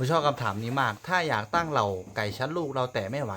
ผมชอบคำถามนี้มาก ถ้าอยากตั้งเหล่าไก่ชั้นลูกเราแต่ไม่ไหว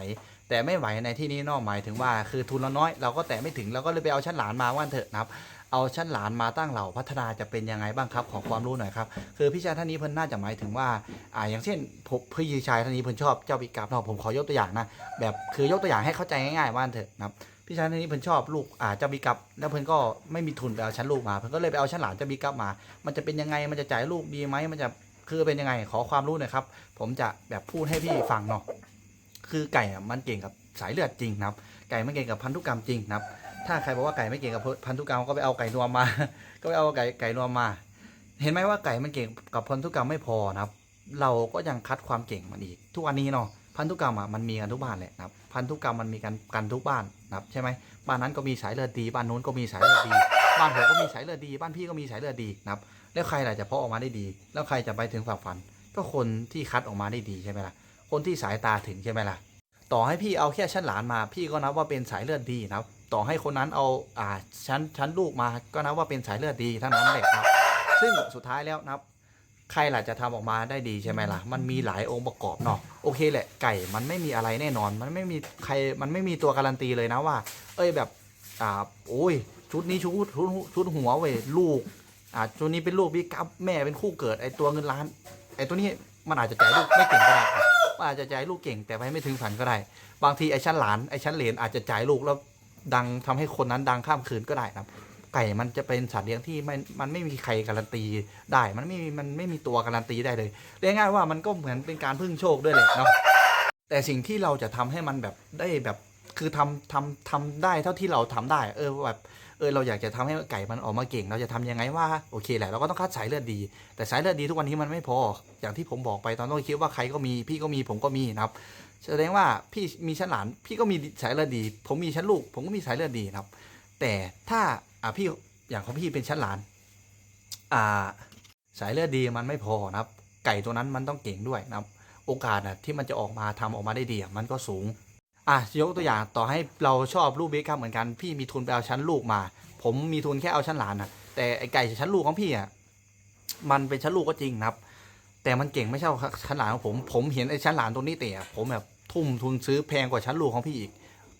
แต่ไม่ไหวในที่นี้นอกหมายถึงว่าคือทุนเราน้อย เราก็แต่ไม่ถึงเราก็เลยไปเอาชั้นหลานมาว่านเถอะนะครับเอาชั้นหลานมาตั้งเหล่าพัฒนาจะเป็นยังไงบ้างครับขอความรู้หน่อยครับคือพี่ชายท่านนี้เพิ่นน่าจะหมายถึงว่าอ่าอย่างเช่นผมพี่ชายท่านนี้เพิ่นชอบเจ้าปีกาบเนาะผมขอยกตัวอย่างนะแบบคือยกตัวอย่างให้เข้าใจง่ายๆว่านเถอะนะครับพี่ชายท่านนี้เพิ่นชอบลูกอ่าเจ้าบีกับแล้วเพิ่นก็ไม่มีทุนไปเอาชั้นลูกมาเพิ่นก็เลยไปเอาชั้นหลานเจ้าบีกับมา มันจะเป็นยังไงมันจะจ่ายลูกดีไหมมันจะ คือเป็นยังไงขอความรู้หน่อยครับ ผมจะแบบพูดให้พี่ฟังเนาะคือไก่อะมันเก่งกับสายเลือดจริงนะครับ ไก่มันเก่งกับพันธุกรรมจริงนะครับ ถ้าใครบอกว่าไก่ไม่เก่งกับพันธุกรรมก็ไปเอาไก่นวมมา ก็ไปเอาไก่ไก่นวมมา เห็นไหมว่าไก่มันเก่งกับพันธุกรรมไม่พอนะครับ เราก็ยังคัดความเก่งมันอีก ทุกวันนี้เนาะพันธุกรรมอะมันมีกันทุกบ้านแหละนะครับพันธุกรรมมันมีกันกันทุกบ้านนะครับใช่ไหมบ้านนั้นก็มีสายเลือดดีบ้านนู้นก็มีสายเลือดดี บ้านผมก็มีสายเลือดดี บ้านพี่ก็มีสายเลือดดีนะครับ แล้วใครล่ะจะเพาะออกมาได้ดี แล้วใครจะไปถึงฝักฝัน ก็คนที่คัดออกมาได้ดีใช่ไหมล่ะ คนที่สายตาถึงใช่ไหมล่ะ ต่อให้พี่เอาแค่ชั้นหลานมา พี่ก็นับว่าเป็นสายเลือดดีนะครับ ต่อให้คนนั้นเอาอ่าชั้นชั้นลูกมา ก็นับว่าเป็นสายเลือดดีเท่านั้นแหละครับ ซึ่งสุดท้ายแล้วนะครับใครล่ะจะทำออกมาได้ดีใช่ไหมล่ะ มันมีหลายองค์ประกอบเนาะ โอเคแหละ ไก่มันไม่มีอะไรแน่นอน มันไม่มีใคร มันไม่มีตัวการันตีเลยนะว่า เอ้ยแบบ อ่า โอ้ย ชุดนี้ชุดชุดชุดหัวเว้ยลูกอ่าชุดนี้เป็นลูกพี่กับแม่เป็นคู่เกิดไอตัวเงินล้าน ไอตัวนี้มันอาจจะจ่ายลูกไม่เก่งก็ได้มันอาจจะจ่ายลูกเก่งแต่ไปไม่ถึงฝันก็ได้ บางทีไอชั้นหลานไอชั้นเหลนอาจจะจ่ายลูกแล้วดังทำให้คนนั้นดังข้ามคืนก็ได้นะไก่มันจะเป็นสัตว์เลี้ยงที่ไม่มันไม่มีใครการันตีได้ มันไม่มันไม่มีตัวการันตีได้เลยเรียกง่ายว่ามันก็เหมือนเป็นการพึ่งโชคด้วยแหละเนาะแต่สิ่งที่เราจะทำให้มันแบบได้แบบคือทำทำทำได้เท่าที่เราทำได้ เออแบบ เออเราอยากจะทำให้ไก่มันออกมาเก่ง เราจะทำยังไงว่าโอเคแหละเราก็ต้องคัดสายเลือดดี แต่สายเลือดดีทุกวันนี้มันไม่พอ อย่างที่ผมบอกไปตอนต้นคลิปว่าใครก็มีพี่ก็มีผมก็มีนะครับแสดงว่าพี่มีชั้นหลานพี่ก็มีสายเลือดดี ผมมีชั้นลูก ผมก็มีสายเลือดดีนะครับ แต่ถ้าอ่าพี่อย่างของพี่เป็นชั้นหลาน อ่า สายเลือดดีมันไม่พอนะครับ ไก่ตัวนั้นมันต้องเก่งด้วยนะครับ โอกาสนะที่มันจะออกมาทำออกมาได้ดีมันก็สูง อะยกตัวอย่างต่อให้เราชอบลูกเบคครับเหมือนกันพี่มีทุนไปเอาชั้นลูกมา ผมมีทุนแค่เอาชั้นหลานนะแต่ไอไก่ชั้นลูกของพี่อะมันเป็นชั้นลูกก็จริงนะครับ แต่มันเก่งไม่ใช่ชั้นหลานของผม ผมเห็นไอ้ชั้นหลานตัวนี้เตะผมแบบทุ่มทุนซื้อแพงกว่าชั้นลูกของพี่อีก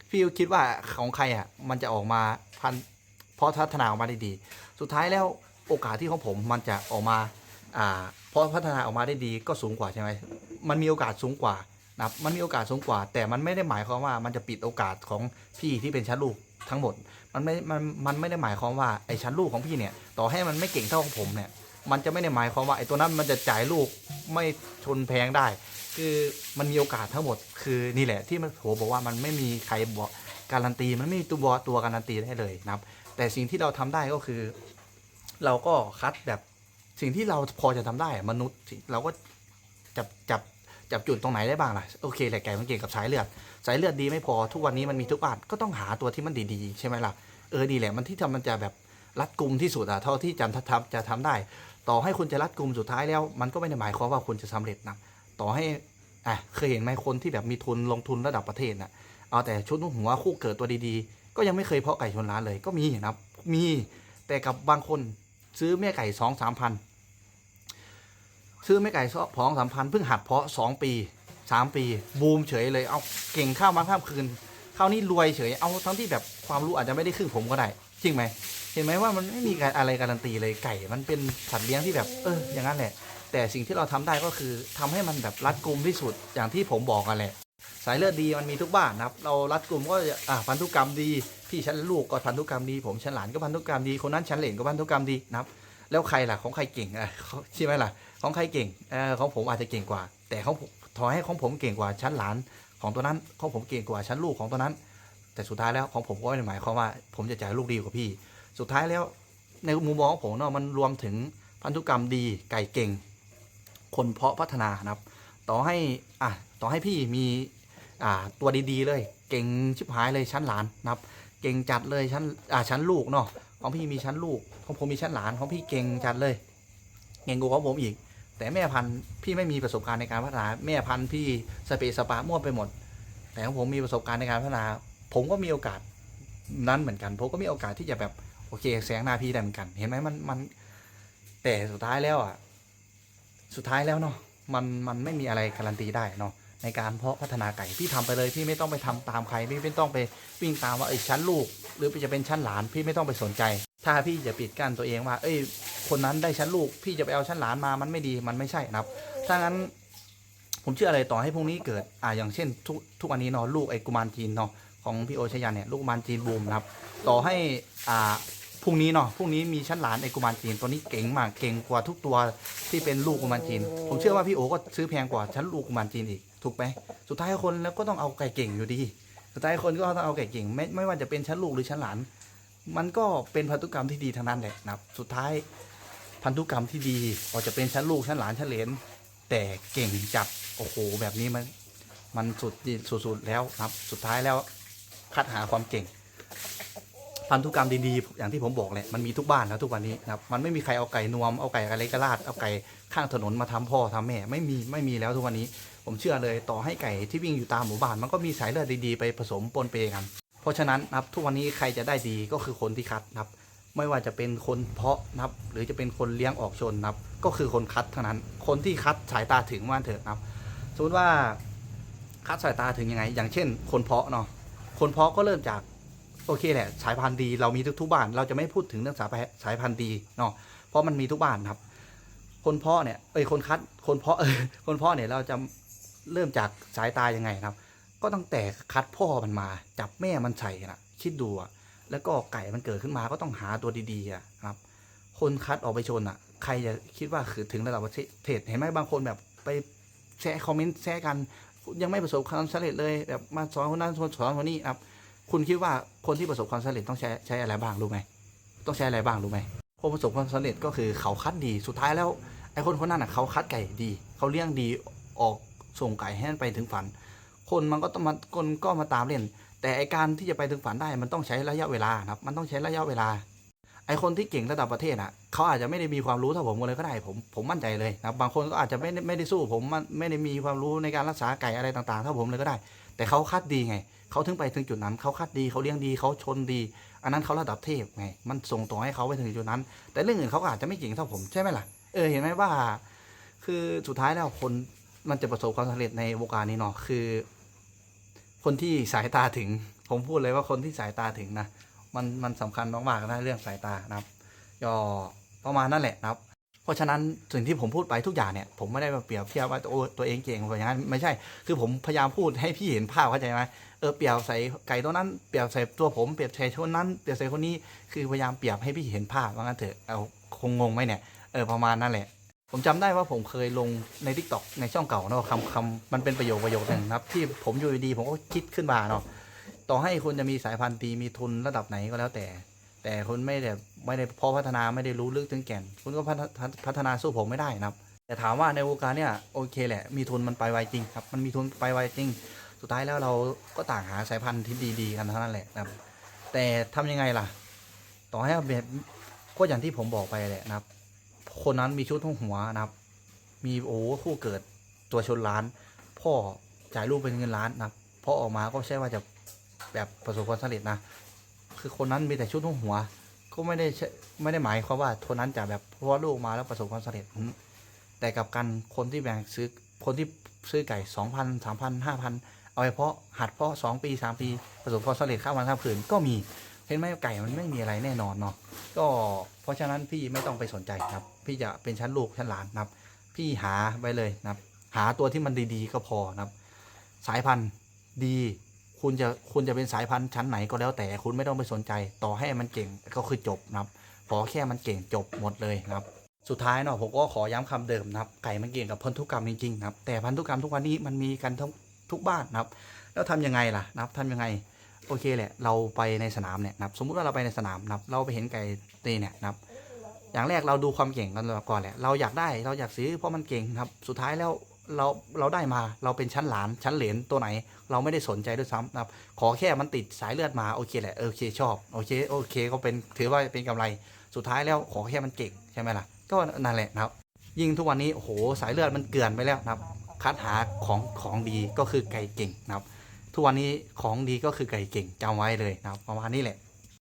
พี่คิดว่าของใครอะ มันจะออกมาพันเพราะพัฒนาออกมาได้ดี สุดท้ายแล้วโอกาสที่ของผมมันจะออกมาอ่าเพราะพัฒนาออกมาได้ดีก็สูงกว่าใช่ไหมมันมีโอกาสสูงกว่า นะครับมันมีโอกาสสูงกว่า แต่มันไม่ได้หมายความว่ามันจะปิดโอกาสของพี่ที่เป็นชั้นลูกทั้งหมด มันไม่มันมันไม่ได้หมายความว่าไอ้ชั้นลูกของพี่เนี่ย ต่อให้มันไม่เก่งเท่าของผมเนี่ย มันจะไม่ได้หมายความว่าไอ้ตัวนั้นมันจะจ่ายลูกไม่ชนแพงได้ คือมันมีโอกาสทั้งหมด คือนี่แหละที่มันผมบอกว่ามันไม่มีใครบอกการันตีมันไม่มีตัวตัวการันตีได้เลยนะครับ แต่สิ่งที่เราทำได้ก็คือ เราก็คัดแบบสิ่งที่เราพอจะทำได้มนุษย์เราก็จับจับ จับจุดตรงไหนได้บ้างล่ะโอเคแหละไก่มันเก่งกับสายเลือด สายเลือดดีไม่พอทุกวันนี้มันมีทุกบ้านก็ต้องหาตัวที่มันดีๆ ใช่ไหมล่ะเออดีแหละมันที่ทำมันจะแบบรัดกุมที่สุดอะเท่าที่จะทำจะทำได้ ต่อให้คุณจะรัดกุมสุดท้ายแล้ว มันก็ไม่ได้หมายความว่าคุณจะสำเร็จนะต่อให้อะเคยเห็นไหมคนที่แบบมีทุนลงทุนระดับประเทศน่ะเอาแต่ชุดหัวคู่เกิดตัวดีๆ ก็ยังไม่เคยเพาะไก่ชนร้านเลยก็มีนะมีแต่กับบางคนซื้อแม่ไก่สองสามพัน ซื้อแม่ไก่สองสามพันเพิ่งหัดเพาะสองปีสามปี บูมเฉยเลยเอาเก่งข้าวมาข้ามคืนคราวนี้รวยเฉยเอาทั้งที่แบบความรู้อาจจะไม่ได้ครึ่งผมก็ได้ จริงไหมเห็นไหมว่ามันไม่มีอะไรการันตีเลยไก่ มันเป็นสัตว์เลี้ยงที่แบบเอออย่างนั้นแหละ แต่สิ่งที่เราทำได้ก็คือทำให้มันแบบรัดกุมที่สุดอย่างที่ผมบอกกันแหละสายเลือดดีมันมีทุกบ้านนะครับ เรารัดกลุ่มก็อะพันธุกรรมดี พี่ชั้นลูกก็พันธุกรรมดี ผมชั้นหลานก็พันธุกรรมดี คนนั้นชั้นเหลนก็พันธุกรรมดีนะครับ แล้วใครล่ะของใครเก่งอะใช่ไหมล่ะ ของใครเก่งเออของผมอาจจะเก่งกว่า แต่ของถอให้ของผมเก่งกว่าชั้นหลานของตัวนั้นของผมเก่งกว่าชั้นลูกของตัวนั้น แต่สุดท้ายแล้วของผมก็ไม่ได้หมายความว่า ผมจะจ่ายลูกดีกว่าพี่ สุดท้ายแล้วในมุมมองของผมเนาะมันรวมถึงพันธุกรรมดีไก่เก่ง คนเพาะพัฒนานะครับ ต่อให้อะต่อให้พี่มีอ่าตัวดีๆเลย เก่งชิบหายเลยชั้นหลานนะครับ เก่งจัดเลยชั้นอ่าชั้นลูกเนาะของพี่มีชั้นลูกของผมมีชั้นหลานของพี่เก่งจัดเลยเก่งกว่าของผมอีก แต่แม่พันธุ์พี่ไม่มีประสบการณ์ในการพัฒนา แม่พันธุ์พี่สเปซสปามั่วไปหมด แต่ของผมมีประสบการณ์ในการพัฒนา ผมก็มีโอกาสนั้นเหมือนกัน ผมก็มีโอกาสที่จะแบบโอเคแสงหน้าพี่ได้เหมือนกัน เห็นไหมมันมัน แต่สุดท้ายแล้วอะ สุดท้ายแล้วเนาะมันมันไม่มีอะไรการันตีได้เนาะ ในการเพาะพัฒนาไก่พี่ทำไปเลยพี่ไม่ต้องไปทำตามใครพี่ไม่ต้องไปวิ่งตามว่าไอ้ยชั้นลูก หรือจะเป็นชั้นหลานพี่ไม่ต้องไปสนใจ ถ้าพี่จะปิดกั้นตัวเองว่า เอ้ย คนนั้นได้ชั้นลูก พี่จะไปเอาชั้นหลานมามันไม่ดีมันไม่ใช่นะครับถ้างั้นผมเชื่ออะไรต่อให้พรุ่งนี้เกิดอ่าอย่างเช่น ทุกทุกวันนี้เนาะลูกไอ้กุมารจีนเนาะของพี่โอชยันเนี่ยลูกกุมารจีนบูมนะครับต่อให้อ่าพรุ่งนี้เนาะพรุ่งนี้มีชั้นหลานไอ้กุมารจีนตัวนี้เก่งมากเก่งกว่าทุกตัวที่เป็นลูกกุมารจีน ผมเชื่อว่าพี่โอก็ซื้อแพงกว่าชั้นลูกกุมารจีนอีก ถูกไหมสุดท้ายคนแล้วก็ต้องเอาไก่เก่งอยู่ดี สุดท้ายคนก็ต้องเอาไก่เก่ง ไม่ไม่ว่าจะเป็นชั้นลูกหรือชั้นหลาน มันก็เป็นพันธุกรรมที่ดีทั้งนั้นแหละนะครับ สุดท้ายพันธุกรรมที่ดีอาจจะเป็นชั้นลูกชั้นหลานชั้นเหลนแต่เก่งจัดโอ้โหแบบนี้มันมันสุดสุดๆแล้วครับ สุดท้ายแล้วคัดหาความเก่ง พันธุกรรมดีๆอย่างที่ผมบอกแหละมันมีทุกบ้านแล้วทุกวันนี้นะครับมันไม่มีใครเอาไก่นวมเอาไก่อะไรกระลาดเอาไก่ข้างถนนมาทำพ่อทำแม่ไม่มีไม่มีแล้วทุกวันนี้ ผมเชื่อเลยต่อให้ไก่ที่วิ่งอยู่ตามหมู่บ้านมันก็มีสายเลือดดีๆไปผสมปนเปกัน เพราะฉะนั้นนะครับทุกวันนี้ใครจะได้ดีก็คือคนที่คัดนะครับไม่ว่าจะเป็นคนเพาะนะครับ หรือจะเป็นคนเลี้ยงออกชนนะครับ ก็คือคนคัดเท่านั้น คนที่คัดสายตาถึงว่าเถอะนะครับ สมมติว่าคัดสายตาถึงยังไง อย่างเช่น คนเพาะเนาะคนเพาะก็เริ่มจากโอเคแหละ สายพันธุ์ดี เรามีทุกๆบ้าน เราจะไม่พูดถึงเรื่องสายพันธุ์สายพันธุ์ดีเนาะเพราะมันมีทุกบ้านครับ คนเพาะเนี่ยเอ้ยคนคัดคนเพาะเออคนเพาะเนี่ยเราจะ เริ่มจากสายตายังไงครับ ก็ตั้งแต่คัดพ่อมันมา จับแม่มันใส่นะคิดดูอะแล้วก็ไก่มันเกิดขึ้นมาก็ต้องหาตัวดีๆอะครับ คนคัดออกไปชนอะใครจะคิดว่าคือถึงระดับประเทศเห็นไหมบางคนแบบไปแชร์คอมเมนต์แชร์กัน ยังไม่ประสบความสำเร็จเลยแบบมาสอนคนนั้นสอนคนนี้ครับคุณคิดว่าคนที่ประสบความสำเร็จต้องใช้ใช้อะไรบ้างรู้ไหมต้องใช้อะไรบ้างรู้ไหมคนประสบความสำเร็จก็คือเขาคัดดีสุดท้ายแล้วไอ้คนคนนั้นอะเขาคัดไก่ดี เขาเลี้ยงดีออก ส่งไก่ให้มันไปถึงฝัน คนมันก็ต้องมาคนก็มาตามเล่น แต่ไอการที่จะไปถึงฝันได้มันต้องใช้ระยะเวลาครับ มันต้องใช้ระยะเวลา ไอคนที่เก่งระดับประเทศอะเขาอาจจะไม่ได้มีความรู้เท่าผมเลยก็ได้ผมผมมั่นใจเลยนะครับบางคนก็อาจจะไม่ได้ไม่ได้สู้ผมไม่ได้มีความรู้ในการรักษาไก่อะไรต่างๆเท่าผมเลยก็ได้ แต่เขาคัดดีไงเขาถึงไปถึงจุดนั้นเขาคัดดีเขาเลี้ยงดีเขาชนดี อันนั้นเขาระดับเทพไง มันส่งต่อให้เขาไปถึงจุดนั้น แต่เรื่องอื่นเขาอาจจะไม่เก่งเท่าผมใช่ไหมล่ะเออเห็นไหมว่า คือสุดท้ายแล้วคน มันจะประสบความสำเร็จในวงการนี้เนาะคือ คนที่สายตาถึง ผมพูดเลยว่าคนที่สายตาถึงนะมันมันสำคัญมากๆนะเรื่องสายตานะครับก็ประมาณนั่นแหละนะครับ เพราะฉะนั้นสิ่งที่ผมพูดไปทุกอย่างเนี่ย ผมไม่ได้มาเปรียบเทียบว่าโอ้ตัวเองเก่งกว่าอย่างนั้นไม่ใช่ คือผมพยายามพูดให้พี่เห็นภาพเข้าใจไหมเออเปรียบใส่ไก่ตัวนั้นเปรียบใส่ตัวผมเปรียบใส่คนนั้นเปรียบใส่คนนี้คือพยายามเปรียบให้พี่เห็นภาพว่างั้นเถอะเอาคงงงไหมเนี่ยเออประมาณนั่นแหละ ผมจำได้ว่าผมเคยลงในทิกตอกในช่องเก่าเนาะคำคำมันเป็นประโยคประโยคหนึ่งครับ ที่ผมอยู่ดีๆผมก็คิดขึ้นมาเนาะต่อให้คุณจะมีสายพันธุ์ดีมีทุนระดับไหนก็แล้วแต่ แต่คุณไม่ได้ไม่ได้พอพัฒนาไม่ได้รู้ลึกถึงแก่น คุณก็พัฒพัฒนาสู้ผมไม่ได้นะครับ แต่ถามว่าในวงการเนี่ยโอเคแหละมีทุนมันไปไวจริงครับ มันมีทุนไปไวจริง สุดท้ายแล้วเราก็ต่างหาสายพันธุ์ที่ดีๆกันเท่านั้นแหละนะครับ แต่ทำยังไงล่ะ ต่อให้แบบก็อย่างที่ผมบอกไปแหละนะครับ คนนั้นมีชุดทุ่งหัวนะครับ มีโอ้คู่เกิดตัวชนล้าน พ่อจ่ายลูกเป็นเงินล้านนะพอออกมาก็ใช่ว่าจะแบบประสบความสำเร็จนะ คือคนนั้นมีแต่ชุดทุ่งหัว ก็ไม่ได้ไม่ได้หมายความว่าคนนั้นจะแบบเพราะว่าลูกมาแล้วประสบความสำเร็จ แต่กับกันคนที่แบ่งซื้อคนที่ซื้อไก่สองพันสามพันห้าพันเอาไปเพาะหัดเพาะสองปีสามปีประสบความสำเร็จข้ามวันข้ามคืนก็มี เห็นไหมไก่มันไม่มีอะไรแน่นอนเนาะก็เพราะฉะนั้นพี่ไม่ต้องไปสนใจครับ พี่จะเป็นชั้นลูกชั้นหลานนะครับ พี่หาไว้เลยนะครับ หาตัวที่มันดีๆก็พอนะครับ สายพันธุ์ดี คุณจะคุณจะเป็นสายพันธุ์ชั้นไหนก็แล้วแต่คุณไม่ต้องไปสนใจ ต่อให้มันเก่งก็คือจบนะครับขอแค่มันเก่งจบหมดเลยนะครับสุดท้ายเนาะผมก็ขอย้ำคำเดิมนะครับ ไก่มันเก่งกับพันธุกรรมจริงๆนะครับแต่พันธุกรรมทุกวันนี้มันมีกันทุกทุกบ้านนะครับ แล้วทำยังไงล่ะนะครับทำยังไง โอเคแหละ เราไปในสนามเนี่ยนะครับสมมุติว่าเราไปในสนามนะครับเราไปเห็นไก่ตีเนี่ยนะครับ อย่างแรกเราดูความเก่งกันก่อนแหละ เราอยากได้เราอยากซื้อเพราะมันเก่งครับ สุดท้ายแล้วเราเราได้มาเราเป็นชั้นหลานชั้นเหลนตัวไหน เราไม่ได้สนใจด้วยซ้ำนะครับ ขอแค่มันติดสายเลือดมาโอเคแหละโอเคชอบโอเคโอเคก็เป็นถือว่าเป็นกำไร สุดท้ายแล้วขอแค่มันเก่งใช่ไหมล่ะ ก็นั่นแหละนะครับ ยิ่งทุกวันนี้โอ้โหสายเลือดมันเกลื่อนไปแล้วนะครับ คัดหาของของดีก็คือไก่เก่งนะครับ ทุกวันนี้ของดีก็คือไก่เก่งจำไว้เลยนะครับประมาณนี้แหละ